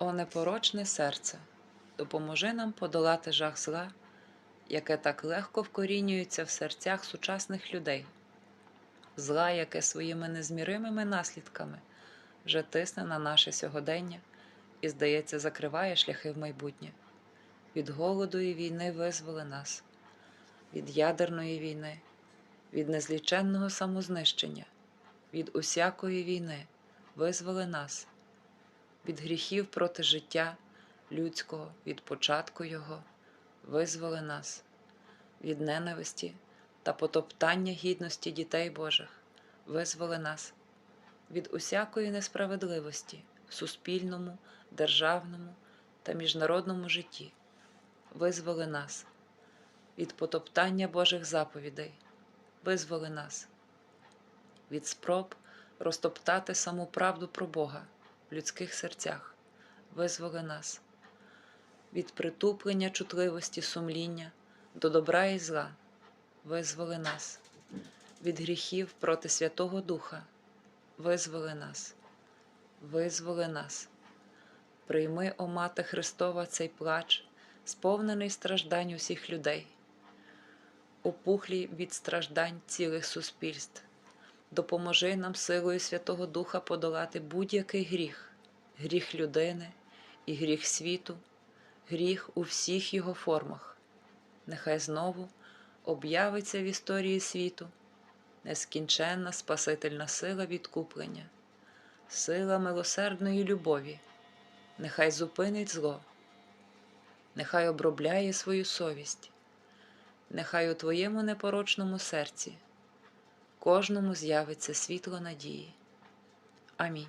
О непорочне серце, допоможи нам подолати жах зла, яке так легко вкорінюється в серцях сучасних людей, зла, яке своїми незміримими наслідками вже тисне на наше сьогодення і, здається, закриває шляхи в майбутнє. Від голоду і війни визволи нас, від ядерної війни, від незліченного самознищення, від усякої війни визволи нас від гріхів проти життя людського, від початку Його, визволи нас, від ненависті та потоптання гідності дітей Божих, визволи нас, від усякої несправедливості в суспільному, державному та міжнародному житті, визволи нас, від потоптання Божих заповідей, визволи нас, від спроб розтоптати саму правду про Бога в людських серцях, визволи нас, від притуплення чутливості сумління до добра і зла, визволи нас, від гріхів проти Святого Духа, визволи нас, визволи нас. Прийми, о Мати Христова, цей плач, сповнений страждань усіх людей, опухлі від страждань цілих суспільств. Допоможи нам силою Святого Духа подолати будь-який гріх, гріх людини і гріх світу, гріх у всіх його формах. Нехай знову об'явиться в історії світу нескінченна Спасительна сила відкуплення, сила милосердної любові, нехай зупинить зло, нехай обробляє свою совість, нехай у Твоєму непорочному серці кожному з'явиться світло надії. Амінь.